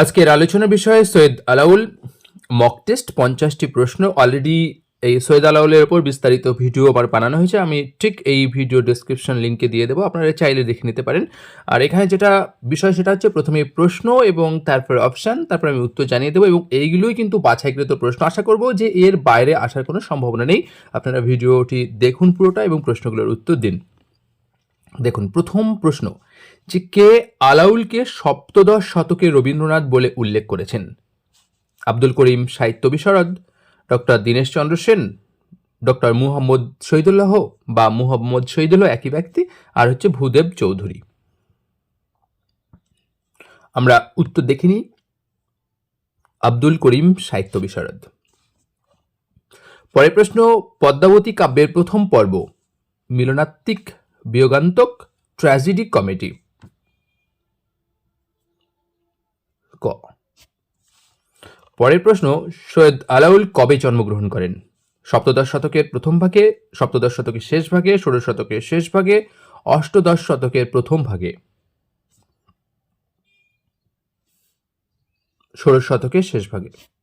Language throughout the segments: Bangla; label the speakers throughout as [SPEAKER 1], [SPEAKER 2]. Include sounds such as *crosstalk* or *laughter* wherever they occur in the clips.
[SPEAKER 1] আজকের আলোচনার বিষয়ে সৈয়দ আলাউল মক টেস্ট পঞ্চাশটি প্রশ্ন। অলরেডি এই সৈয়দ আলাউলের ওপর বিস্তারিত ভিডিও আমার বানানো হয়েছে। আমি ঠিক এই ভিডিও ডিসক্রিপশন লিঙ্কে দিয়ে দেবো। আপনারা চাইলে দেখে নিতে পারেন। আর এখানে যেটা বিষয়, সেটা হচ্ছে প্রথমে প্রশ্ন এবং তারপর অপশান তারপর আমি উত্তর জানিয়ে দেবো এবং এইগুলোই কিন্তু বাছাইকৃত প্রশ্ন। আশা করব যে এর বাইরে আসার কোনো সম্ভাবনা নেই। আপনারা ভিডিওটি দেখুন পুরোটা এবং প্রশ্নগুলোর উত্তর দিন। দেখুন, প্রথম প্রশ্ন যে কে আলাউলকে সপ্তদশ শতকে রবীন্দ্রনাথ বলে উল্লেখ করেছেন? আব্দুল করিম, সাহিত্য বিশারদ, ডক্টর দীনেশচন্দ্র সেন, ডক্টর মুহাম্মদ শহীদুল্লাহ বা মুহাম্মদ শহীদুল্লাহ একই ব্যক্তি, আর হচ্ছে ভূদেব চৌধুরী। আমরা উত্তর দেখিনি আব্দুল করিম, সাহিত্য বিশারদ। পরের প্রশ্ন, পদ্মাবতী কাব্যের প্রথম পর্ব, মিলনাত্মিক বিয়োগান্তক ট্র্যাজেডি কমেডি ক। পরের প্রশ্ন, সৈয়দ আলাউল কবে জন্মগ্রহণ করেন? সপ্তদশ শতকের প্রথম ভাগে, সপ্তদশ শতকের শেষ ভাগে, ষোড়শ শতকের শেষ ভাগে, অষ্টদশ শতকের প্রথম ভাগে। ষোড়শ শতকের শেষ ভাগে।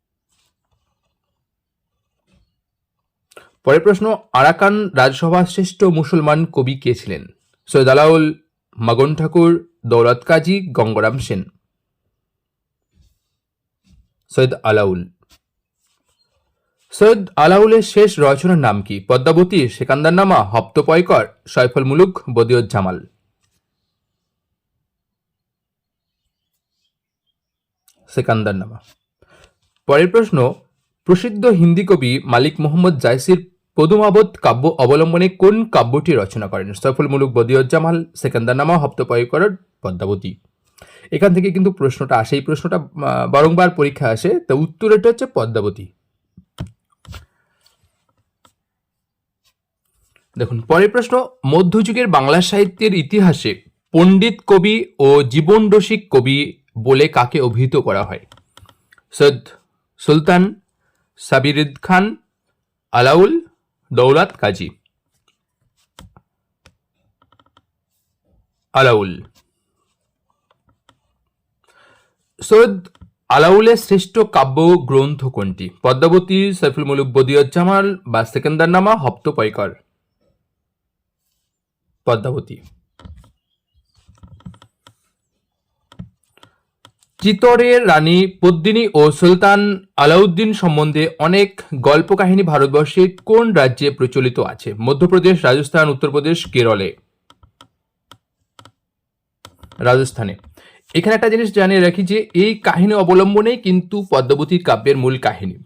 [SPEAKER 1] পরের প্রশ্ন, আরাকান রাজসভার শ্রেষ্ঠ মুসলমান কবি কে ছিলেন? সৈয়দ আলাউল, মাগন ঠাকুর, দৌলত কাজী, গঙ্গরাম সেন। সৈয়দ আলাউল। সৈয়দ আলাউলের শেষ রচনার নাম কি? পদ্মাবতী সেকান্দার নামা হপ্তপয়কর, সয়ফল মুলুক জামাল সেকান্দার নামা পরের প্রশ্ন, প্রসিদ্ধ হিন্দি কবি মালিক মোহাম্মদ জাইসির পদুমাবত কাব্য অবলম্বনে কোন কাব্যটি রচনা করেন? সয়ফুল মুলুক বদিউদ জামাল সেকান্দার নামা, হপ্তপয়কর, পদ্মাবতী। এখান থেকে কিন্তু প্রশ্নটা আসে। এই প্রশ্নটা বারংবার পরীক্ষা আসে। তা উত্তর এটা হচ্ছে পদ্মাবতী। দেখুন, পরের প্রশ্ন, মধ্যযুগের বাংলা সাহিত্যের ইতিহাসে পণ্ডিত কবি ও জীবন রসিক কবি বলে কাকে অভিহিত করা হয়? সৈয়দ সুলতান সাবিরিদ খান, আলাউল দৌলত কাজী আলাউল সৈয়দ আলাউলের শ্রেষ্ঠ কাব্য গ্রন্থ কোনটি পদ্মাবতী সৈফুল মুলুক বদিয়জ্জামাল বা সেকেন্দার নামা হপ্ত পয়কর পদ্মাবতী চিতরের রানী পদ্মিনী ও সুলতান আলাউদ্দিন সম্বন্ধে অনেক গল্প কাহিনী ভারতবর্ষের কোন রাজ্যে প্রচলিত আছে? মধ্যপ্রদেশ, রাজস্থান, উত্তরপ্রদেশ, কেরলে। রাজস্থানে। এখানে একটা জিনিস জানিয়ে রাখি যে, এই কাহিনী অবলম্বনেই কিন্তু পদ্মাবতী কাব্যের মূল কাহিনী।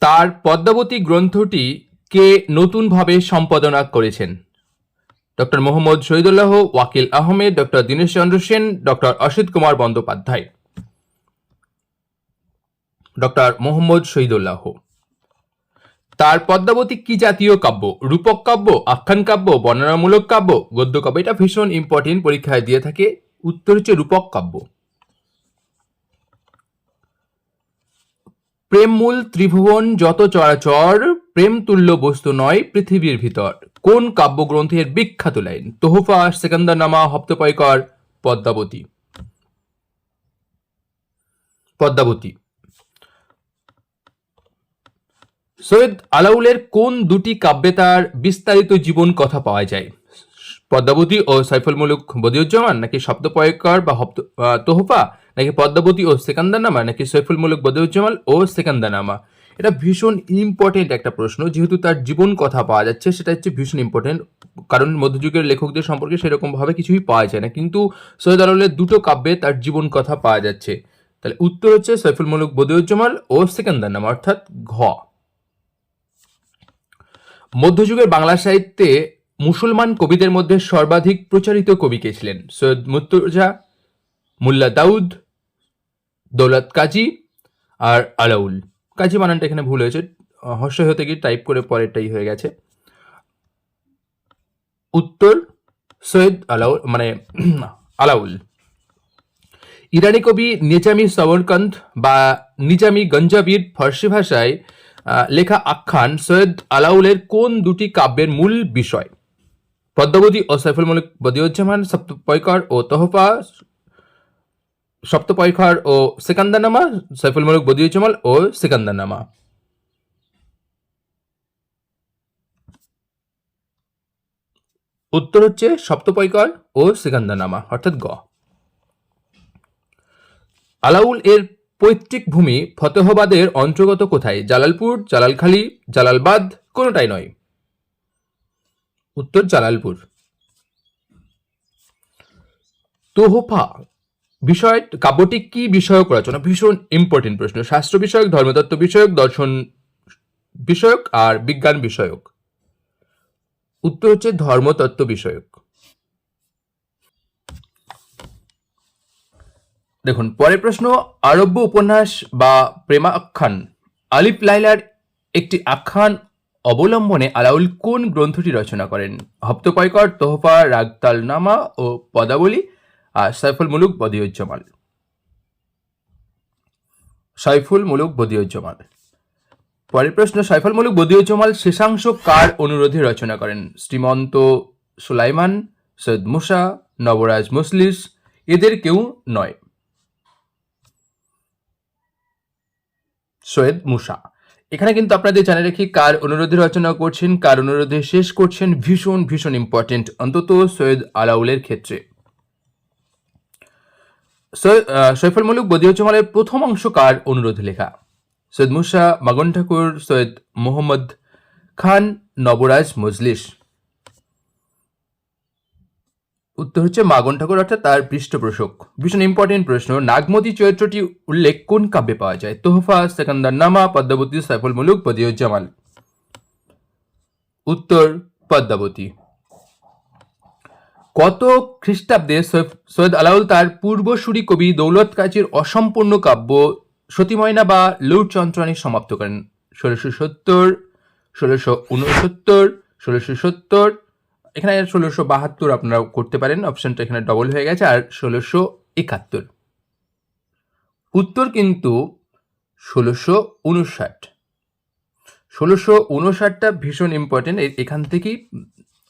[SPEAKER 1] তার পদ্মাবতী গ্রন্থটি কে নতুনভাবে সম্পাদনা করেছেন? Doctor Mohammad Shahidullah, Wakil Ahmed, doctor Dinesh Chandra Sen, doctor Asit Kumar Bandyopadhyay. Doctor Mohammad Shahidullah. তার পদ্মাবতী কি জাতীয় কাব্য? রূপক কাব্য, আখ্যান কাব্য, বর্ণনামূলক কাব্য? গদ্য কাব্য, এটা ভীষণ ইম্পর্টেন্ট পরীক্ষায় দিয়ে থাকে। উত্তর হচ্ছে রূপক কাব্য। প্রেমমূল, ত্রিভুবন, যত চরাচর প্রেম তুল্য বস্তু নয় পৃথিবীর ভিতর। কোন কাব্যগ্রন্থের বিখ্যাত লাইন? তোহফা সেকান্দার নামা হপ্তপয়কর, পদ্মাবতী। পদ্মাবতী। সৈয়দ আলাউলের কোন দুটি কাব্যে তার বিস্তারিত জীবন কথা পাওয়া যায়? পদ্মাবতী ও সাইফুল মুলুক বদিউজ্জামান নাকি শব্দপয়কর বা হপ্ত তোহফা, নাকি পদ্মাবতী ও সেকান্দানামা নাকি সৈফুল মুলুক বদিউজ্জামাল ও সেকান্দানামা এটা ভীষণ ইম্পর্টেন্ট একটা প্রশ্ন। যেহেতু তার জীবন কথা পাওয়া যাচ্ছে, সেটা হচ্ছে ভীষণ ইম্পর্টেন্ট কারণ মধ্যযুগের লেখকদের সম্পর্কে সেরকমভাবে কিছুই পাওয়া যায় না। কিন্তু সৈয়দ আলাউলের দুটো কাব্যে তার জীবন কথা পাওয়া যাচ্ছে। তাহলে উত্তর হচ্ছে সৈফুল মুলুক বদিউজ্জামাল ও সেকান্দানামা অর্থাৎ ঘ। মধ্যযুগের বাংলা সাহিত্যে মুসলমান কবিদের মধ্যে সর্বাধিক প্রচারিত কবি কে ছিলেন? সৈয়দ মুর্তজা, মুল্লা দাউদ, দৌলত কাজী আর আলাউল। কাজী বানানটা এখানে ভুল হয়েছে। হর্ষ হতে গিয়ে টাইপ করে পরেরটাই হয়ে গেছে। উত্তর, সৈয়দ আলাউল মানে *clears throat* আলাউল। ইরানি কবি নিজামি সবরকন্দ বা নিজামি গঞ্জাবির ফার্সি ভাষায় লেখা আখ্যান সৈয়দ আলাউলের কোন দুটি কাব্যের মূল বিষয়? পদ্মাবতী ও সাইফুল মলিক বদিউজ্জামান, সপ্তপয়কর ও তোহফা সপ্তপয়কর ও সিকান্দারনামা সাইফুল মলিক বদিউজ্জামাল ও সিকান্দারনামা উত্তর হচ্ছে সপ্তপয়কর ও সিকান্দারনামা অর্থাৎ গ। আলাউল এর পৈতৃক ভূমি ফতেহবাদের অন্তর্গত কোথায়? জালালপুর, জালালখালী, জালালবাদ, কোনোটাই নয়। উত্তর জালালপুর। তোহফা বিষয়, কাব্যটি কি বিষয়ক রচনা? ভীষণ ইম্পর্টেন্ট প্রশ্ন। শাস্ত্র বিষয়ক, ধর্মতত্ত্ব বিষয়ক, দর্শন বিষয়ক আর বিজ্ঞান বিষয়ক। উত্তর হচ্ছে ধর্মতত্ত্ব বিষয়ক। দেখুন, পরের প্রশ্ন, আরব্য উপন্যাস বা প্রেমাখ্যান। আলিফ লাইলার একটি আখ্যান অবলম্বনে আলাউল কোন গ্রন্থটি রচনা করেন? হপ্তকয়কর, তোহফা রাগতাল নামা ও পদাবলী আর সাইফুল মুলুক বদিউজ্জামাল সাইফুল মুলুক বদিউজ্জামাল পরের প্রশ্ন, সাইফুল মুলুক বদিউজ্জামাল শেষাংশ কার অনুরোধে রচনা করেন? শ্রীমন্ত সুলাইমান, সৈয়দ মুসা, নবরাজ মুসলিস, এদের কেউ নয়। সৈয়দ মুসা। এখানে কিন্তু আপনাদের জানে রাখি কার অনুরোধে রচনা করছেন, কার অনুরোধে শেষ করছেন, ভীষণ ভীষণ ইম্পর্টেন্ট অন্তত সৈয়দ আলাউলের ক্ষেত্রে। সৈফুল মুলুক বদিউজ্জামালের প্রথম অংশ কার অনুরোধে লেখা। সৈয়দ মুসা মাগন ঠাকুর, সৈয়দ মোহাম্মদ খান নবরাজ মজলিস। উত্তর হচ্ছে মাগন ঠাকুর, অর্থাৎ তার পৃষ্ঠপোষক। ভীষণ ইম্পর্টেন্ট প্রশ্ন। নাগমতি চরিত্রটি উল্লেখ কোন কাব্যে পাওয়া যায়? তোহফা সেকান্দার নামা পদ্মাবতী সাইফুল মুলুক বদিউজ্জামাল উত্তর, পদ্মাবতী। কত খ্রিস্টাব্দে সৈয়দ- আলাউল তার পূর্বসূরি কবি দৌলত কাজীর অসম্পূর্ণ কাব্য সতীময়না বা লৌট চন্দ্রাণী সমাপ্ত করেন। ষোলোশো সত্তর, ষোলোশো উনসত্তর ষোলোশো সত্তর, এখানে ষোলোশো বাহাত্তর আপনারা করতে পারেন অপশনটা এখানে ডবল হয়ে গেছে, আর ষোলোশো একাত্তর। উত্তর কিন্তু ষোলোশো উনষাট ষোলোশো উনষাটটা ভীষণ ইম্পর্টেন্ট এখান থেকেই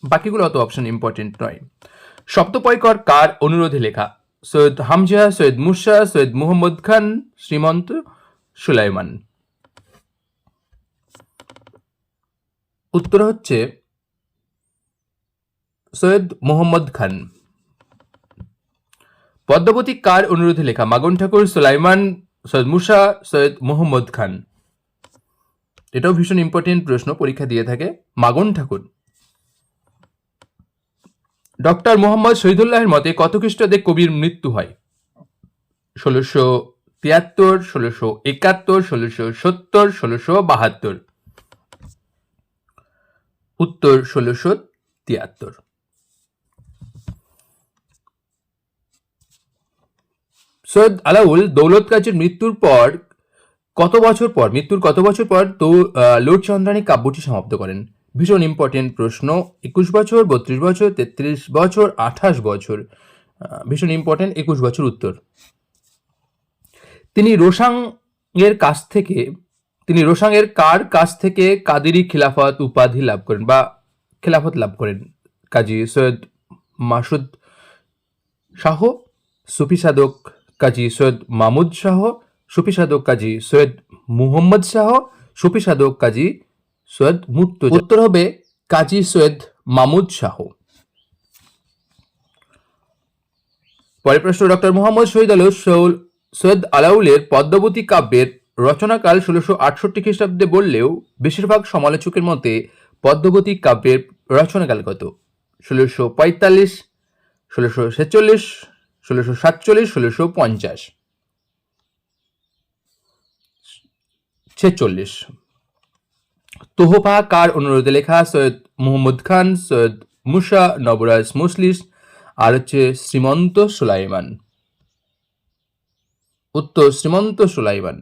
[SPEAKER 1] বাকিগুলো অত অপশন ইম্পর্টেন্ট নয়। সপ্তপয়কর কার অনুরোধে লেখা। সৈয়দ হামজা, সৈয়দ মুসা, সৈয়দ মুহম্মদ খান, শ্রীমন্ত সুলাইমান। উত্তর হচ্ছে সৈয়দ মোহাম্মদ খান। পদ্মাবতী কার অনুরোধে লেখা, মাগন ঠাকুর, সুলাইমান, সৈয়দ মুসা, সৈয়দ মোহাম্মদ খান। এটাও ভীষণ ইম্পর্টেন্ট প্রশ্ন, পরীক্ষা দিয়ে থাকে, মাগন ঠাকুর। ডক্টর মোহাম্মদ শহীদুল্লাহের মতে কত খ্রিস্টাব্দে কবির মৃত্যু হয়। ষোলোশো তিয়াত্তর, ষোলোশো একাত্তর, ষোলোশো সত্তর, ষোলোশো বাহাত্তর। উত্তর, ষোলোশো তিয়াত্তর। সৈয়দ আলাউল দৌলত কাজের মৃত্যুর পর কত বছর পর, মৃত্যুর কত বছর পর তো লোট চন্দ্রানী কাব্যটি সমাপ্ত করেন। ভীষণ ইম্পর্টেন্ট প্রশ্ন। একুশ বছর, বত্রিশ বছর, তেত্রিশ বছর, আঠাশ বছর ভীষণ ইম্পর্টেন্ট একুশ বছর উত্তর। তিনি রোসাং এর কাছ থেকে, তিনি রোসাং এর কার কাছ থেকে কাদেরি খিলাফত উপাধি লাভ করেন বা খেলাফত লাভ করেন? কাজী সৈয়দ মাসুদ শাহ, সুফি সাধক কাজী সৈয়দ মামুদ শাহ, সুফি সাধক কাজী সৈয়দ মুহম্মদ শাহ, সুফি সাধক কাজী সৈয়দ মুক্ত উত্তর হবে কাজী সৈয়দ মামুদ শাহ। পরের প্রশ্ন, ডক্টর মোহাম্মদ শহীদ আলু সৌল- সৈয়দ আলাউলের পদ্মাবতী কাব্যের রচনাকাল ষোলোশো আটষট্টি খ্রিস্টাব্দে বললেও বেশিরভাগ সমালোচকের মতে পদ্মাবতী কাব্যের রচনাকাল কত? ষোলোশো পঁয়তাল্লিশ, ষোলোশো ছেচল্লিশ, ষোলোশো সাতচল্লিশ, ষোলোশো পঞ্চাশ। ছেচল্লিশ। তোহফা কার অনুরোধে লেখা সৈয়দ মুহম্মদ খান, সৈয়দ মুসা নবরাজ মুসলিস, আর হচ্ছে শ্রীমন্ত সুলাইমান। উত্তর, শ্রীমন্ত সুলাইমান।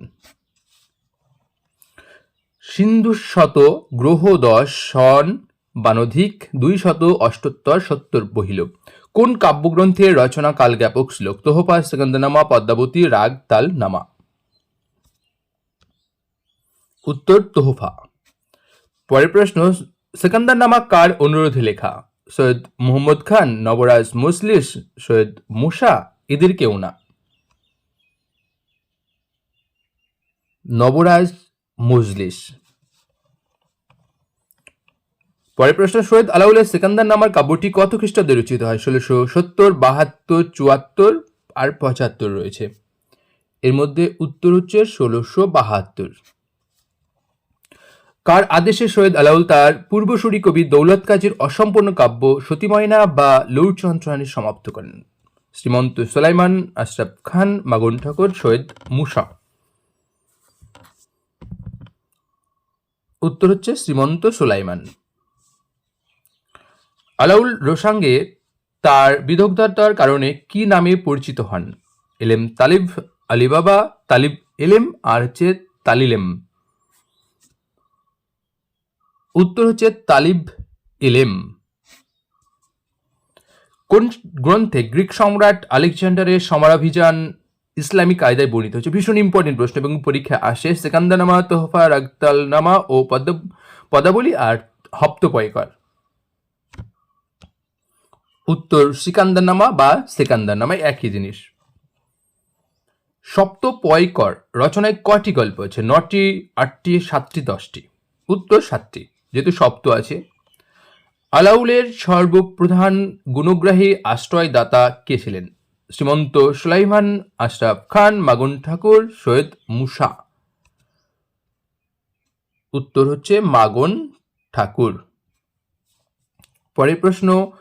[SPEAKER 1] সিন্ধু শত গ্রহ দশ সন বানধিক দুই শত অষ্টোত্তর সত্তর বহিল। কোন কাব্যগ্রন্থের রচনা কাল জ্ঞাপক শ্লোক? তোহফা, সেকন্দনামা, পদ্মাবতী, রাগ, তাল, নামা। উত্তর, তোহফা। পরের প্রশ্ন সেকান্দার নামা কার অনুরোধে লেখা? সৈয়দ মুহম্মদ খান, নবরাজ মুসলিস সৈয়দ মুসা এদের কেউ না। নবরাজ মুজলিস। পরের প্রশ্ন সৈয়দ আলাউলের সেকান্দার নামার কাব্যটি কত খ্রিস্টাব্দে রচিত হয়? ষোলোশো সত্তর, বাহাত্তর, চুয়াত্তর আর পঁচাত্তর রয়েছে। এর মধ্যে উত্তর হচ্ছে ষোলোশো বাহাত্তর। কার আদেশে সৈয়দ আলাউল তার পূর্বসূরি কবি দৌলত কাজীর অসম্পূর্ণ কাব্য সতীময়না বা লৌর লৌরচন্দ্রানী সমাপ্ত করেন। শ্রীমন্ত সোলাইমান আশরাফ খান, মাগুন ঠাকুর, সৈয়দ মুসা। উত্তর হচ্ছে শ্রীমন্ত সুলাইমান। আলাউল রোসাঙ্গে তার বিদগ্ধতার কারণে কি নামে পরিচিত হন? এলেম তালিব আলিবাবা, তালিব এলেম আর হচ্ছে তালিলেম। উত্তর হচ্ছে তালিব এলেম কোন গ্রন্থে গ্রিক সম্রাট আলেকজান্ডারের সমরাভিযান ইসলামিক কায়দায় বর্ণিত হচ্ছে ভীষণ ইম্পর্টেন্ট প্রশ্ন এবং পরীক্ষা আসে। সেকান্দানামা তোহফা রাগতালনামা ও পদ পদাবলী আর হপ্তপয়কর। উত্তর সিকান্দারনামা বা সেকান্দারনামা একই জিনিস। সপ্ত পয়কর রচনায় কটি গল্প আছে? নটি, আটটি, সাতটি, দশটি। উত্তর সাতটি। যেহেতু সপ্ত আছে। আলাউলের সর্বপ্রধান গুণগ্রাহী আশ্রয়দাতা কে ছিলেন? শ্রীমন্ত সুলাইমান আশরাফ খান, মাগুন ঠাকুর, সৈয়দ মুসা। উত্তর হচ্ছে মাগন ঠাকুর। পরের প্রশ্ন,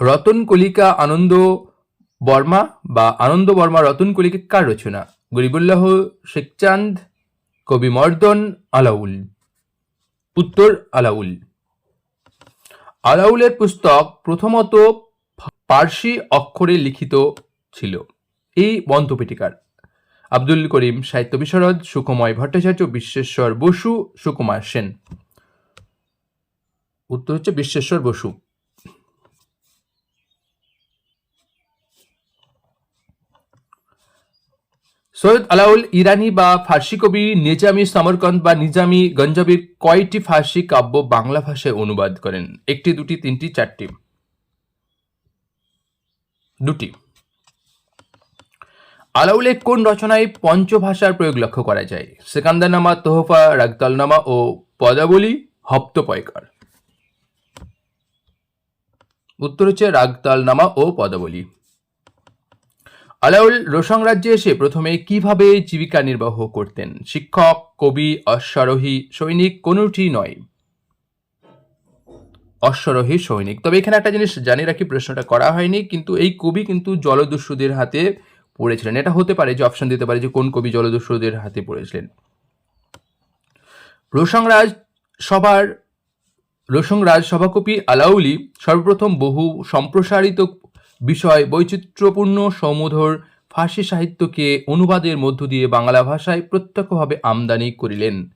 [SPEAKER 1] রতন কলিকা আনন্দ বর্মা বা আনন্দ বর্মা, রতন কলিকা কার রচনা? গরিবুল্লাহ শেখচাঁদ, কবি মর্দন, আলাউল। উত্তর আলাউল। আলাউলের পুস্তক প্রথমত পার্সি অক্ষরে লিখিত ছিল। এই বন্ধপীঠিকার। আব্দুল করিম সাহিত্য বিশারদ সুকুময় ভট্টাচার্য বিশ্বেশ্বর বসু সুকুমার সেন। উত্তর হচ্ছে বিশ্বেশ্বর বসু। সৈয়দ আলাউল ইরানি বা ফার্সি কবি নিজামি সমরকন্দ বা নিজামি গঞ্জাবির কয়টি ফার্সি কাব্য বাংলা ভাষায় অনুবাদ করেন? একটি, দুটি, তিনটি, চারটি। দুটি। আলাউলের কোন রচনায় পঞ্চভাষার প্রয়োগ লক্ষ্য করা যায়? সেকান্দারনামা, তোহফা, রাগতালনামা ও পদাবলী, হপ্তপয়কর। উত্তর হচ্ছে রাগতালনামা ও পদাবলী। আলাউল রোশং রাজ্যে এসে প্রথমে কীভাবে জীবিকা নির্বাহ করতেন? শিক্ষক, কবি, অশ্বারোহী, সৈনিক কোনোটি নয়। অশ্বারোহী, সৈনিক। তবে এখানে একটা জিনিস জানিয়ে রাখি, প্রশ্নটা করা হয়নি, কিন্তু এই কবি কিন্তু জলদস্যুদের হাতে পড়েছিলেন। এটা হতে পারে যে অপশন দিতে পারে যে কোন কবি জলদস্যুদের হাতে পড়েছিলেন। রোশং রাজ সভার রোশং রাজ সভাকবি আলাউলি সর্বপ্রথম বহু সম্প্রসারিত বিষয় বৈচিত্র্যপূর্ণ সমুধর ফার্সি সাহিত্যকে অনুবাদের মধ্য দিয়ে বাংলা ভাষায় প্রত্যক্ষভাবে আমদানি করিলেন।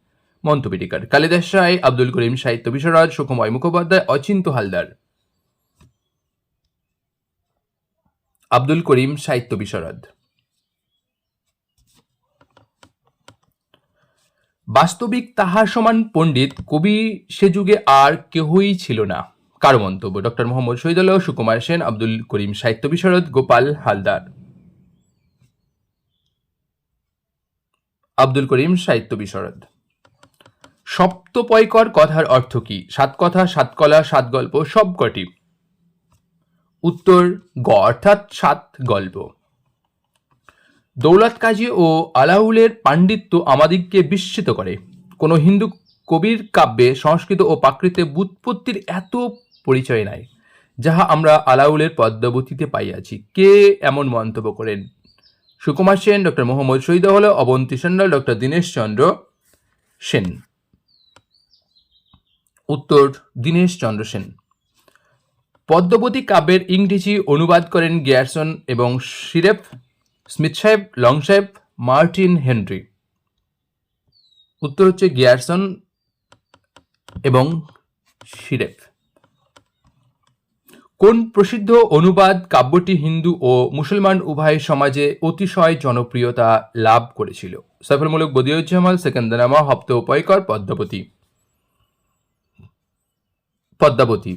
[SPEAKER 1] মন্তপীটিকার কালিদাস রায়, আব্দুল করিম সাহিত্য বিশারদ সুকুময় মুখোপাধ্যায়, অচিন্ত হালদার। আব্দুল করিম সাহিত্য বিশারদ বাস্তবিক তাহার সমান পণ্ডিত কবি সে যুগে আর কেহই ছিল না। কারও মন্তব্য? ডক্টর মোহাম্মদ শহীদুল্লাহ সুকুমার সেন, আব্দুল করিম সাহিত্য বিশারদ, গোপাল হালদার। আব্দুল করিম সাহিত্য বিশারদ। সপ্তপয়কর কথার অর্থ কি? সাত কথা, সাত কলা, সাত গল্প, সব কটি। উত্তর, গ, অর্থাৎ সাত গল্প। দৌলত কাজী ও আলাউলের পাণ্ডিত্য আমাদিগকে বিস্মিত করে। কোনো হিন্দু কবির কাব্যে সংস্কৃত ও প্রাকৃতে বুৎপত্তির এত পরিচয় নাই। যাহা আমরা আলাউলের পদ্মাবতীতে পাইয়াছি। কে এমন মন্তব্য করেন? Sukumar Sen, doctor Mohammad Shahidullah, Abanti Sanyal, doctor Dinesh Chandra Sen. উত্তর, দীনেশ চন্দ্র সেন। পদ্মবতী কাব্যের ইংরেজি অনুবাদ করেন গিয়ারসন এবং সিরেফ স্মিথ সাহেব, লং সাহেব, মার্টিন হেনরি। উত্তর হচ্ছে গিয়ারসন এবং সিরেফ কোন প্রসিদ্ধ অনুবাদ কাব্যটি হিন্দু ও মুসলমান উভয় সমাজে অতিশয় জনপ্রিয়তা লাভ করেছিল? সফলমূলক বদিউজ্জামাল সেকেন্দানামা, হপ্ত উপায়কর পদ্মাবতী। পদ্মাবতী।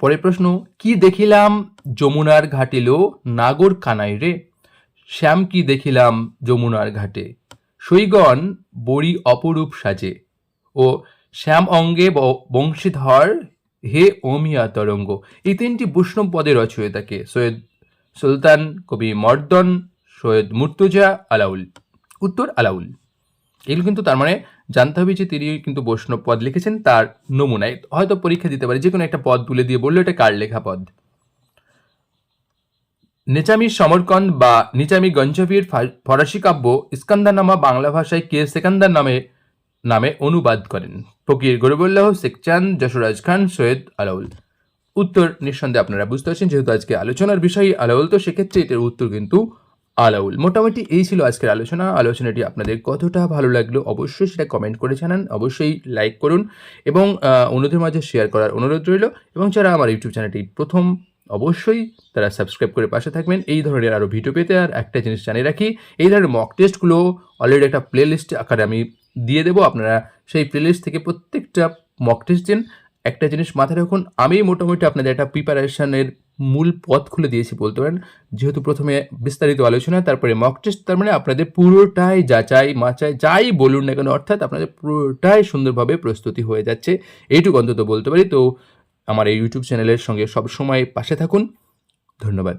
[SPEAKER 1] পরের প্রশ্ন, কি দেখিলাম যমুনার ঘাটিলো নাগর কানাই রে? শ্যাম কি দেখিলাম যমুনার ঘাটে? সৈগণ বড়ি অপরূপ সাজে। ও শ্যাম অঙ্গে বংশীধর হে অমিয়া তরঙ্গ, এই তিনটি বৈষ্ণব পদের রচয়িতাকে সৈয়দ সুলতান কবি মর্দন, সৈয়দ মুর্তুজা আলাউল। উত্তর আলাউল। এগুলো কিন্তু তার মানে জানতে হবে যে তিনি কিন্তু বৈষ্ণব পদ লিখেছেন, তার নমুনায়। হয়তো পরীক্ষা দিতে পারে যে কোনো একটা পদ তুলে দিয়ে বলল, এটা কার লেখা পদ? নেচামি সমরকন্দ বা নিচামি গঞ্জভির ফরাসি কাব্য ইস্কান্দারনামা বাংলা ভাষায় কে সেকান্দার নামে নামে অনুবাদ করেন। ফকির গরিবুল্লাহ শেখচাঁদ যশোরাজ খান, সৈয়দ আলাউল। উত্তর নিঃসন্দেহে আপনারা বুঝতে পারছেন, যেহেতু আজকে আলোচনার বিষয় আলাউল, তো সেক্ষেত্রে এটার উত্তর কিন্তু আলাউল। মোটামুটি এই ছিল আজকের আলোচনা। আলোচনাটি আপনাদের কতটা ভালো লাগল অবশ্যই সেটা কমেন্ট করে জানান। অবশ্যই লাইক করুন এবং অন্যদের মাঝে শেয়ার করার অনুরোধ রইল এবং যারা আমার ইউটিউব চ্যানেলটি প্রথম, অবশ্যই তারা সাবস্ক্রাইব করে পাশে থাকবেন। এই ধরনের আরও ভিডিও পেতে আর একটা জিনিস জানিয়ে রাখি, এই ধরনের মক টেস্টগুলো অলরেডি একটা প্লেলিস্ট আকারে আমি দিয়ে দেবো আপনারা সেই প্লেলিস্ট থেকে প্রত্যেকটা মক টেস্ট দিন। একটা জিনিস মাথায় রাখুন আমি মোটামুটি আপনাদের একটা প্রিপারেশনের মূল পথ খুলে দিয়েছি বলতে পারেন। যেহেতু প্রথমে বিস্তারিত আলোচনা, তারপরে মক টেস্ট তার মানে আপনাদের পুরোটাই যাচাই মাচাই যাই বলুন না কেন, অর্থাৎ আপনাদের পুরোটাই সুন্দরভাবে প্রস্তুতি হয়ে যাচ্ছে। এইটুকু অন্তত বলতে পারি। তো আমার এই ইউটিউব চ্যানেলের সঙ্গে সবসময় পাশে থাকুন। ধন্যবাদ।